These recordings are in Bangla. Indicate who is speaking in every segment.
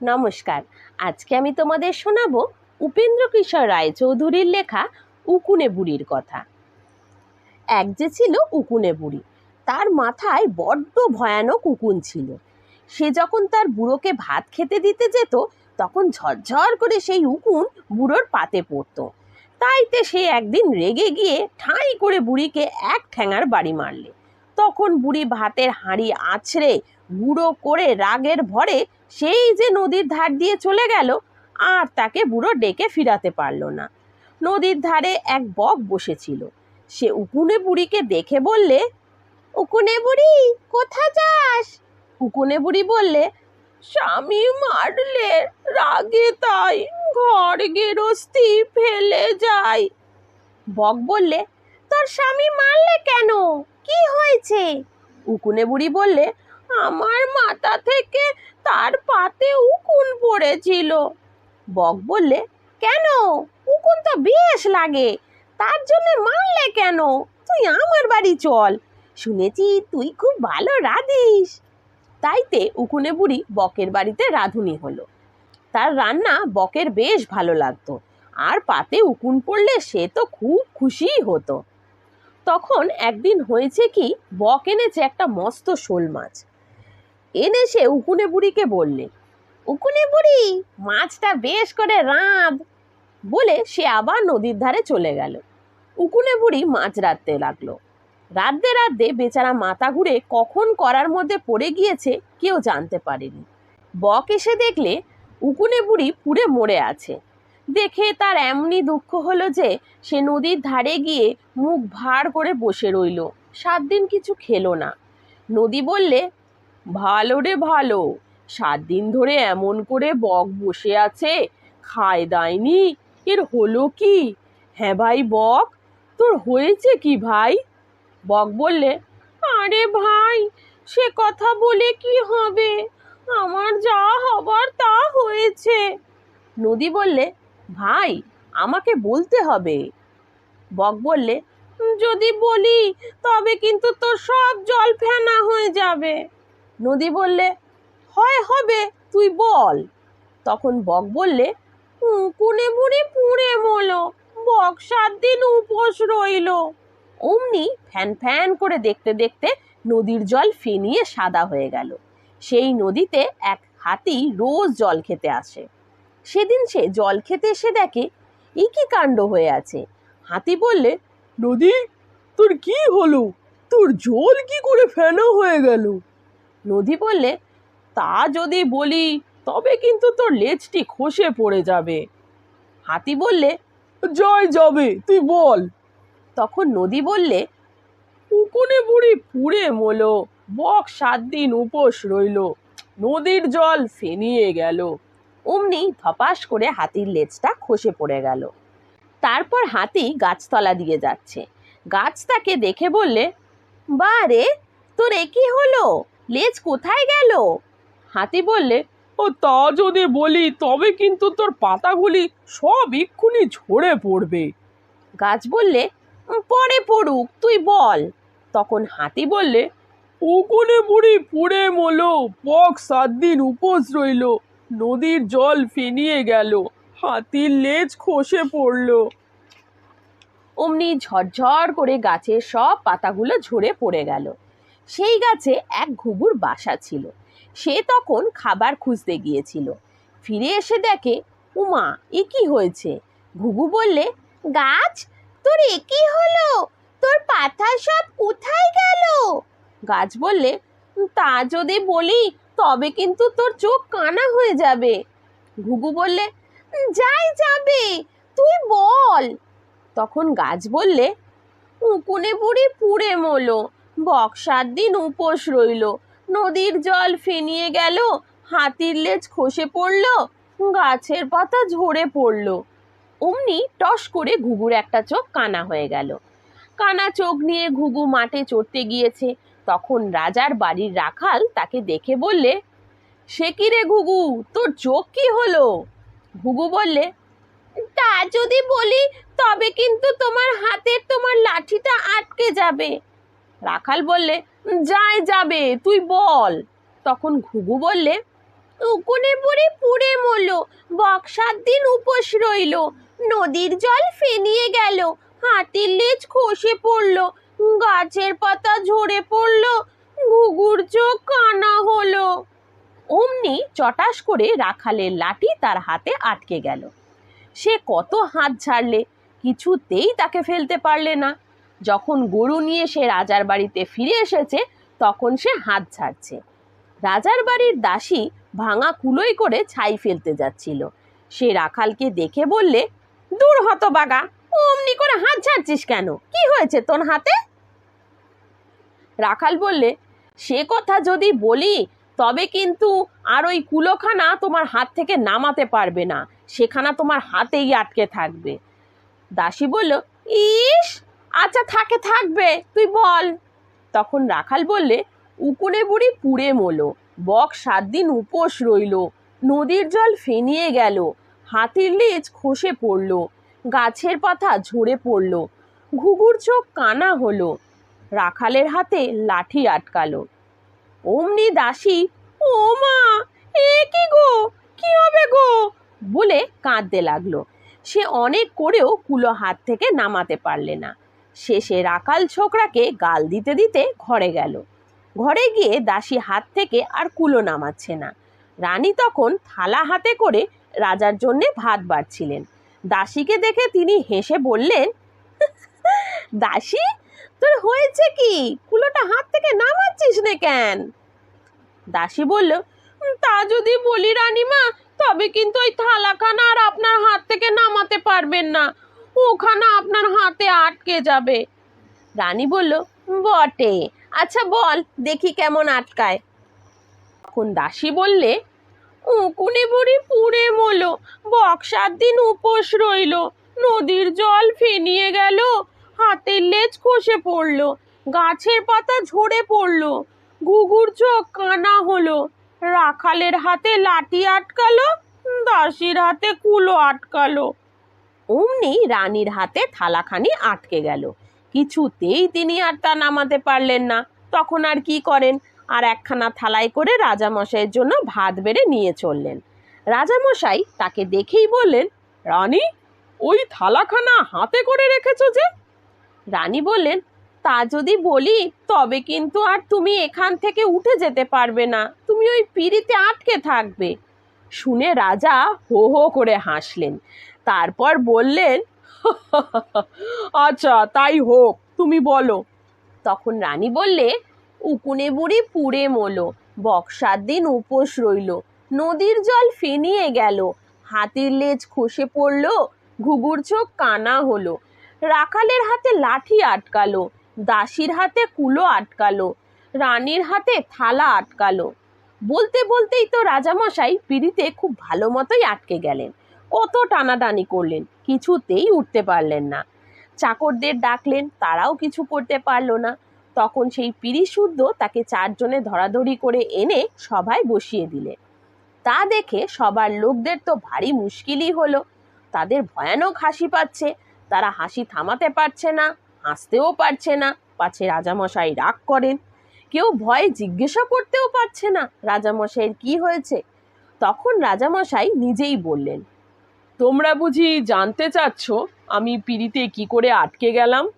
Speaker 1: নমস্কার। আজকে আমি তোমাদের শোনাবো উপেন্দ্র কিশোর রায়চৌধুরীর লেখা উকুনে বুড়ির কথা। এক যে ছিল উকুনে বুড়ি, তার মাথায় বড্ড ভয়ানক উকুন ছিল। সে যখন তার বুড়োকে ভাত খেতে দিতে যেত, তখন ঝরঝর করে সেই উকুন বুড়োর পাতে পড়তো। তাইতে সে একদিন রেগে গিয়ে ঠাঁই করে বুড়িকে এক ঠ্যাঙার বাড়ি মারলে। তখন বুড়ি ভাতের হাঁড়ি আছড়ে বুড়ো করে রাগের ভরে সেই যে নদীর ধার দিয়ে চলে গেল, আর তাকে বুড়ো ডেকে ফিরাতে পারল না। নদীর ধারে এক বক বসেছিল। সে উকুনে বুড়িকে দেখে বললে, উকুনে বুড়ি কোথা যাস? উকুনে বুড়ি বললে, স্বামী মারলে, রাগে তাই ঘর গেরস্তি ফেলে যায় বক বললে, তোর স্বামী মারলে কেন? কি হয়েছে? উকুনে বুড়ি বললে আমার মাথা থেকে তার পাতে উকুন পড়েছিল। বক বললে, কেন? উকুন তো বেশ লাগে। তার জন্য মারলে কেন? তুই আমার বাড়ি চল। শুনেছি তুই খুব ভালো রাঁধিস। তাইতে উকুনে বুড়ি বকের বাড়িতে রাঁধুনি হলো। তার রান্না বকের বেশ ভালো লাগতো। আর পাতে উকুন পড়লে সে তো খুব খুশিই হতো। তখন একদিন হয়েছে কি, বক এনেছে একটা মস্ত শোল মাছ। এনে সে উকুনে বুড়িকে বললে, উকুনে বুড়ি, মাছটা বেশ করে রাঁধ বলে সে আবার নদীর ধারে চলে গেল। উকুনে বুড়ি মাছ রাঁধতে লাগল। রাঁধতে রাঁধতে বেচারা মাথা ঘুরে কখন করার মধ্যে পড়ে গিয়েছে কেউ জানতে পারেনি। বক এসে দেখলে উকুনে বুড়ি পুড়ে মরে আছে। দেখে তার এমনই দুঃখ হলো যে সে নদীর ধারে গিয়ে মুখ ভার করে বসে রইল, সাত দিন কিছু খেলো না। নদী বললে ভালো রে ভালো। সাত দিন ধরে এমন করে বক বসে আছে, খায় দায়নি। এর হলো কি? হ্যাঁ ভাই, বক। তোর হয়েছে কি ভাই? বক বললে, আরে ভাই, সে কথা বলে কি হবে? আমার যা হবার তা হয়েছে। নদী বললে, ভাই, আমাকে বলতে হবে। বক বললে, যদি বলি, তবে কিন্তু তোর সব জল ফেনা হয়ে যাবে। নদী বললে, হয়, হবে, তুই বল। তখন বক বললে কুনে বুড়ি পুড়ে মলো, বক সাত দিন উপোস রইল। অমনি ফ্যান ফ্যান করে দেখতে দেখতে নদীর জল ফেনিয়ে সাদা হয়ে গেল। সেই নদীতে এক হাতি রোজ জল খেতে আসে। সেদিন সে জল খেতে এসে দেখে ই কি কাণ্ড হয়ে আছে? হাতি বললে,
Speaker 2: নদী, তোর কি হলো? তোর জল কি করে ফেনা হয়ে গেল?
Speaker 1: নদী বললে, তা যদি বলি, তবে কিন্তু তোর লেজটি খসে পড়ে যাবে। হাতি বললে
Speaker 2: জয় যাবে, তুই বল।
Speaker 1: তখন নদী বললে উকুনে বুড়ি পুড়ে মলো, বক সাত দিন উপোস রইল, নদীর জল ফেনিয়ে গেল। অমনি ধপাস করে হাতির লেজটা খসে পড়ে গেল। তারপর হাতি গাছতলা দিয়ে যাচ্ছে। গাছ তাকে দেখে বললে বা রে তোর এ কি হলো? লেজ কোথায় গেল? হাতি বললে,
Speaker 2: ও, তা যদি বলি, তবে কিন্তু তোর পাতাগুলি সব এক্ষুনি ঝরে পড়বে।
Speaker 1: গাছ বললে পরে পড়ুক, তুই বল। তখন হাতি বললে,
Speaker 2: উকুনে বুড়ি পুড়ে মলো বক সাত দিন উপোস রইল, নদীর জল ফেনিয়ে গেল, হাতির লেজ খসে পড়ল।
Speaker 1: অমনি ঝরঝর করে গাছের সব পাতাগুলো ঝরে পড়ে গেল। সেই গাছে এক ঘুঘুর বাসা ছিল। সে তখন খাবার খুঁজতে গিয়েছিল। ফিরে এসে দেখে, উমা, এ কি হয়েছে? ঘুঘু বললে, গাছ, তোর এ কি হলো? তোর পাতা সব কোথায় গেল? গাছ বললে, তা যদি বলি, তবে কিন্তু তোর চোখ কানা হয়ে যাবে। ঘুঘু বললে, যাই যাবে, তুই বল। তখন গাছ বললে, উকুনে বুড়ি পুড়ে মলো বক সাত দিন উপোস রইল। নদীর জল ফেনিয়ে গেল, হাতির লেজ খসে পড়ল, গাছের পাতা ঝরে পড়ল। অমনি টস করে ঘুঘুর একটা চোখ কানা হয়ে গেল। কানা চোখ নিয়ে ঘুঘু মাঠে চড়তে গিয়েছে। তখন রাজার বাড়ির রাখাল তাকে দেখে বললে, সে কি রে ঘুঘু, তোর চোখ কি হলো? ঘুঘু বললে, তা যদি বলি, তবে কিন্তু তোমার হাতের তোমার লাঠিটা আটকে যাবে। রাখাল বললে, যাই যাবে, তুই বল। তখন ঘুঘু বললে, উকুনে বুড়ি পুড়ে মলো বক্সার দিন উপোস রইল, নদীর জল ফেনিয়ে গেল, হাতির লেজ খসে পড়ল, গাছের পাতা ঝরে পড়ল, ঘুঘুর চোখ কানা হলো। অমনি চটাস করে রাখালের লাঠি তার হাতে আটকে গেল। সে কত হাত ঝাড়লে, কিছুতেই তাকে ফেলতে পারলে না। যখন গরু নিয়ে সে রাজার বাড়িতে ফিরে এসেছে, তখন সে হাত ছাড়ছে। রাজার বাড়ির দাসী ভাঙা কুলোই করে ছাই ফেলতে যাচ্ছিল। সে রাখালকে দেখে বললে, দূর হতবাগা, অমনি করে হাত ঝাড়ছিস কেন? কি হয়েছে তোর হাতে? রাখাল বললে, সে কথা যদি বলি, তবে কিন্তু আর ওই কুলোখানা তোমার হাত থেকে নামাতে পারবে না। সেখানা তোমার হাতেই আটকে থাকবে। দাসী বলল, ইস আচ্ছা থাকে, থাকবে, তুই বল। তখন রাখাল বললে, উকুনে বুড়ি পুড়ে মোলো, বক সাত দিন উপোস রইল, নদীর জল ফেনিয়ে গেল, হাতির লেজ খসে পড়ল, গাছের পাতা ঝরে পড়ল, ঘুঘুর চোখ কানা হলো। রাখালের হাতে লাঠি আটকালো। অমনি দাসী, ও মা, এ কি গো, কি হবে গো? বলে কাঁদতে লাগল। সে অনেক করেও কুলো হাত থেকে নামাতে পারলে না। শেষে রাখাল ছোকরাকে গাল দিতে দিতে ঘরে গেল। ঘরে গিয়ে দাসী হাত থেকে আর কুলো নামাচ্ছে না। রানী তখন থালা হাতে করে রাজার জন্যে ভাত বাড়ছিলেন। দাসীকে দেখে তিনি হেসে বললেন, দাসী, তোর হয়েছে কি? কুলোটা হাত থেকে নামাচ্ছিস না কেন? দাসী বলল, তা যদি বলি রানীমা, তবে কিন্তু ওই থালাখানা আর আপনার হাত থেকে নামাতে পারবেন না। ওখানা আপনার হাতে আটকে যাবে। রানী বলল, বটে। আচ্ছা বল, দেখি কেমন আটকায়। তখন দাসী বললে, উকুনে বুড়ি পুড়ে মলো, বক্সার দিন উপোস রইল, নদীর জল ফেনিয়ে গেল, হাতের লেজ খসে পড়ল, গাছের পাতা ঝরে পড়ল, ঘুঘুর চোখ কানা হলো, রাখালের হাতে লাঠি আটকালো, দাসীর হাতে কুলো আটকালো। অমনি রানীর হাতে থালাখানি আটকে গেল। কিছুতেই তিনি আর তা নামাতে পারলেন না। তখন আর কি করেন? আর একখানা থালায় করে রাজামশাইয়ের জন্য ভাত বেড়ে নিয়ে চললেন। রাজামশাই তাকে দেখেই বললেন,
Speaker 2: রানী, ওই থালাখানা হাতে করে রেখেছো যে?
Speaker 1: রানী বললেন, তা যদি বলি, তবে কিন্তু আর তুমি এখান থেকে উঠে যেতে পারবে না। তুমি ওই পিড়িতে আটকে থাকবে। শুনে রাজা হো হো করে হাসলেন। তারপর বললেন
Speaker 2: আচ্ছা তাই হোক, তুমি বলো।
Speaker 1: তখন রানী বললে, উকুনে বুড়ি পুড়ে মলো, বক্সার দিন উপোস রইল, নদীর জল ফেনিয়ে গেল, হাতির লেজ খসে পড়ল, ঘুঘুর চোখ কানা হলো, রাখালের হাতে লাঠি আটকালো, দাসীর হাতে কুলো আটকালো, রানীর হাতে থালা আটকালো। বলতে বলতেই তো রাজামশাই পিড়িতে খুব ভালো মতোই আটকে গেলেন। কত টানাটানি করলেন, কিছুতেই উঠতে পারলেন না। চাকরদের ডাকলেন, তারাও কিছু করতে পারল না। তখন সেই পিড়ি শুদ্ধ তাকে চারজনে ধরাধরি করে এনে সভায় বসিয়ে দিলে তা দেখে সবার লোকদের তো ভারী মুশকিলই হলো। তাদের ভয়ানক হাসি পাচ্ছে। তারা হাসি থামাতে পারছে না, হাসতেও পারছে না। পাছে রাজামশাই রাগ করেন। কেউ ভয়ে জিজ্ঞাসা করতেও পারছে না রাজামশাইয়ের কি হয়েছে। তখন রাজামশাই নিজেই বললেন
Speaker 2: তোমরা বুঝি জানতে চাচ্ছ আমি পিড়িতে কি করে আটকে গেলাম?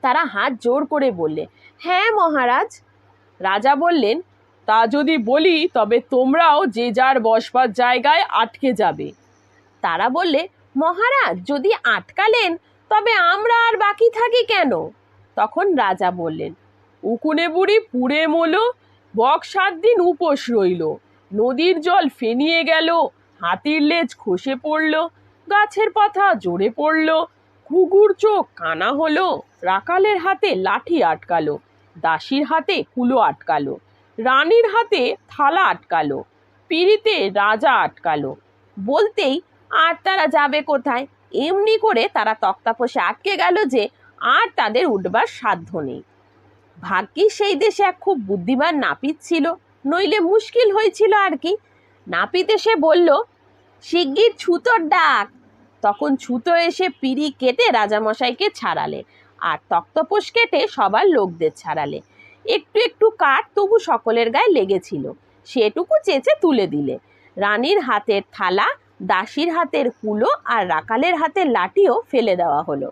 Speaker 1: তারা হাত জোর করে বললে হ্যাঁ মহারাজ।
Speaker 2: রাজা বললেন, তা যদি বলি, তবে তোমরাও যে যার বসবার জায়গায় আটকে যাবে।
Speaker 1: তারা বললে, মহারাজ, যদি আটকালেন, তবে আমরা আর বাকি থাকি কেন? তখন রাজা বললেন,
Speaker 2: উকুনে বুড়ি পুড়ে মোলো, বক সাত দিন উপোস রইল, নদীর জল ফেনিয়ে গেল হাতির লেজ খসে পড়ল, গাছের পাতা জোরে পড়ল, ঘুঘুর চোখ কানা হলো, রাকালের হাতে লাঠি আটকালো, দাসীর হাতে কুলো আটকালো, রানীর হাতে থালা আটকালো, পিড়িতে রাজা আটকালো।
Speaker 1: বলতেই আর তারা যাবে কোথায়? এমনি করে তারা তক্তাপোষে আটকে গেল যে আর তাদের উঠবার সাধ্য নেই। ভাগ্যিস সেই দেশে এক খুব বুদ্ধিমান নাপিত ছিল, নইলে মুশকিল হয়েছিল আর কি নাপিত এসে বলল, শিগগির ছুতোর ডাক। তখন ছুতো এসে পিড়ি কেটে রাজামশাইকে ছাড়ালে আর তক্তপোষ কেটে সবার লোকদের ছাড়ালে। একটু একটু কাঠ তবু সকলের গায়ে লেগেছিল, সেটুকু চেঁচে তুলে দিলে। রানীর হাতের থালা, দাসীর হাতের কুলো আর রাকালের হাতের লাঠিও ফেলে দেওয়া হলো।